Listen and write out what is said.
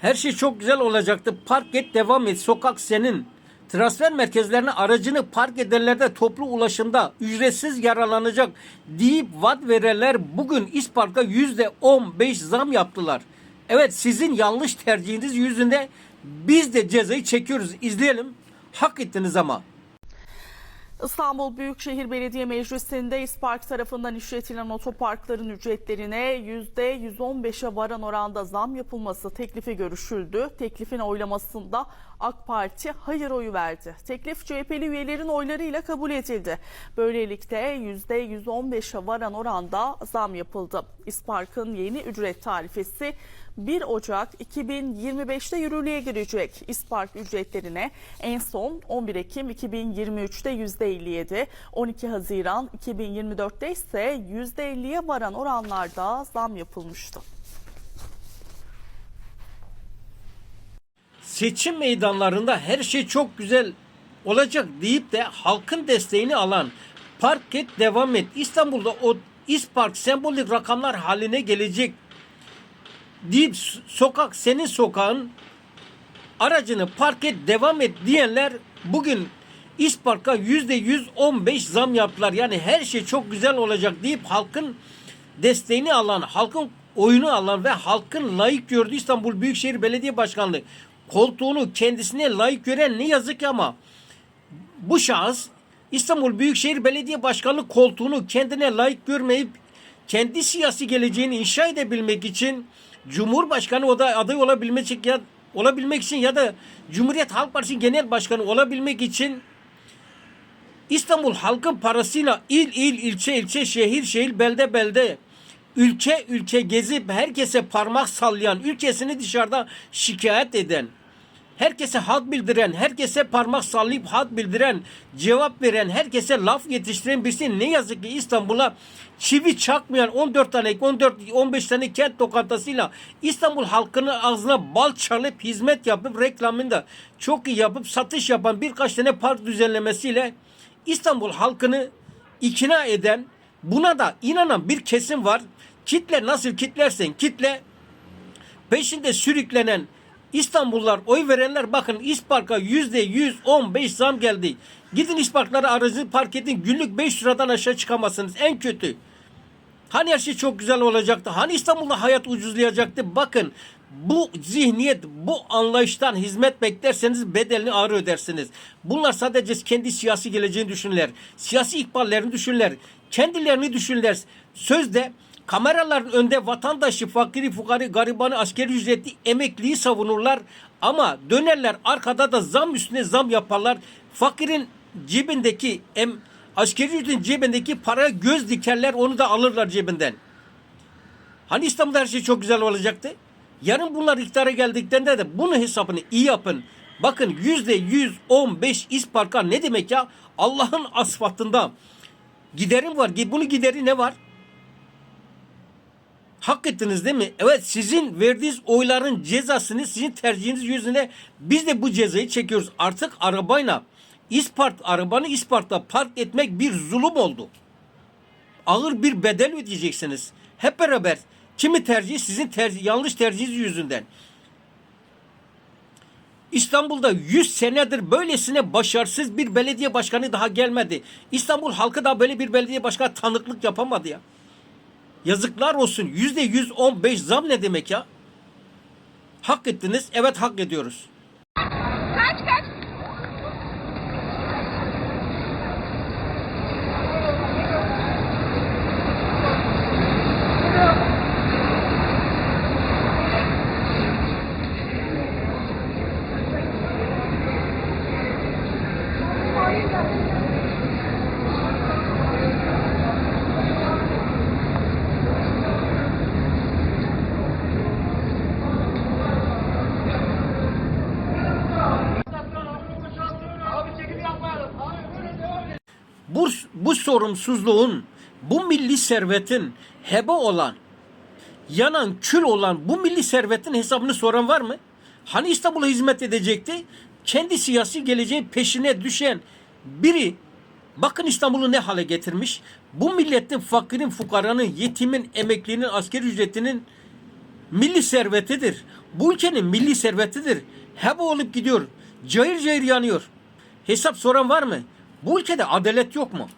Her şey çok güzel olacaktı. Park et devam et. Sokak senin. Transfer merkezlerine aracını park edenlerde toplu ulaşımda ücretsiz yararlanacak deyip vaat verenler bugün İspark'a yüzde 15 zam yaptılar. Evet sizin yanlış tercihiniz yüzünde biz de cezayı çekiyoruz. İzleyelim. Hak ettiniz ama. İstanbul Büyükşehir Belediye Meclisi'nde İspark tarafından işletilen otoparkların ücretlerine %115'e varan oranda zam yapılması teklifi görüşüldü. Teklifin oylamasında AK Parti hayır oyu verdi. Teklif CHP'li üyelerin oylarıyla kabul edildi. Böylelikle %115'e varan oranda zam yapıldı. İspark'ın yeni ücret tarifesi 1 Ocak 2025'te yürürlüğe girecek. İspark ücretlerine en son 11 Ekim 2023'te %57, 12 Haziran 2024'te ise %50'ye varan oranlarda zam yapılmıştı. seçim meydanlarında her şey çok güzel olacak deyip de halkın desteğini alan Park et devam et İstanbul'da o İspark sembolik rakamlar haline gelecek deyip sokak senin sokağın aracını park et devam et diyenler bugün İspark'a yüzde yüz on beş zam yaptılar. Yani her şey çok güzel olacak deyip halkın desteğini alan, halkın oyunu alan ve halkın layık gördüğü İstanbul Büyükşehir Belediye Başkanlığı koltuğunu kendisine layık gören ne yazık ki ama bu şahıs İstanbul Büyükşehir Belediye Başkanlığı koltuğunu kendine layık görmeyip kendi siyasi geleceğini inşa edebilmek için Cumhurbaşkanı o da aday olabilmek için ya olabilmek için ya da Cumhuriyet Halk Partisi Genel Başkanı olabilmek için İstanbul halkın parasıyla il il ilçe ilçe şehir şehir belde belde ülke ülke gezip herkese parmak sallayan ülkesini dışarıda şikayet eden herkese hak bildiren, herkese parmak sallayıp hak bildiren, cevap veren, herkese laf yetiştiren birisi ne yazık ki İstanbul'a çivi çakmayan 14 tane, 14, 15 tane kent lokantasıyla İstanbul halkının ağzına bal çalıp hizmet yapıp reklamını da çok iyi yapıp satış yapan birkaç tane park düzenlemesiyle İstanbul halkını ikna eden, buna da inanan bir kesim var. Kitle nasıl kitlersen kitle peşinde sürüklenen İstanbullular oy verenler bakın İspark'a yüzde 115 zam geldi. Gidin İspark'lara aracı park edin günlük 5 liradan aşağı çıkamazsınız en kötü. Hani her şey çok güzel olacaktı? Hani İstanbul'da hayat ucuzlayacaktı? Bakın bu zihniyet, bu anlayıştan hizmet beklerseniz bedelini ağır ödersiniz. Bunlar sadece kendi siyasi geleceğini düşünürler. Siyasi ikballerini düşünürler. Kendilerini düşünürler. Sözde kameraların önünde vatandaşı, fakiri, fukarı, garibanı, askeri ücretli, emekliyi savunurlar. Ama dönerler arkada da zam üstüne zam yaparlar. Fakirin cebindeki em, askeri ücretin cebindeki paraya göz dikerler onu da alırlar cebinden. Hani İstanbul'da her şey çok güzel olacaktı? Yarın bunlar iktidara geldiklerinde de bunun hesabını iyi yapın. Bakın yüzde 115 isparka ne demek ya? Allah'ın asfaltında giderim var. Bunu gideri ne var? Hak ettiniz değil mi? Evet sizin verdiğiniz oyların cezasını sizin tercihiniz yüzüne biz de bu cezayı çekiyoruz. Artık arabayla İspart arabanı İspart'ta park etmek bir zulüm oldu. Ağır bir bedel ödeyeceksiniz. Hep beraber kimi tercih sizin tercih, yanlış tercihiniz yüzünden. İstanbul'da 100 senedir böylesine başarısız bir belediye başkanı daha gelmedi. İstanbul halkı da böyle bir belediye başkanı tanıklık yapamadı ya. Yazıklar olsun. Yüzde 115 zam ne demek ya? Hak ettiniz. Evet hak ediyoruz. Kaç kaç. Bu, bu sorumsuzluğun, bu milli servetin heba olan, yanan kül olan bu milli servetin hesabını soran var mı? Hani İstanbul'a hizmet edecekti? Kendi siyasi geleceğin peşine düşen biri bakın İstanbul'u ne hale getirmiş? Bu milletin fakirin, fukaranın, yetimin, emeklinin, askeri ücretinin milli servetidir. bu ülkenin milli servetidir. Hep olup gidiyor. Cayır cayır yanıyor. Hesap soran var mı? Bu ülkede adalet yok mu?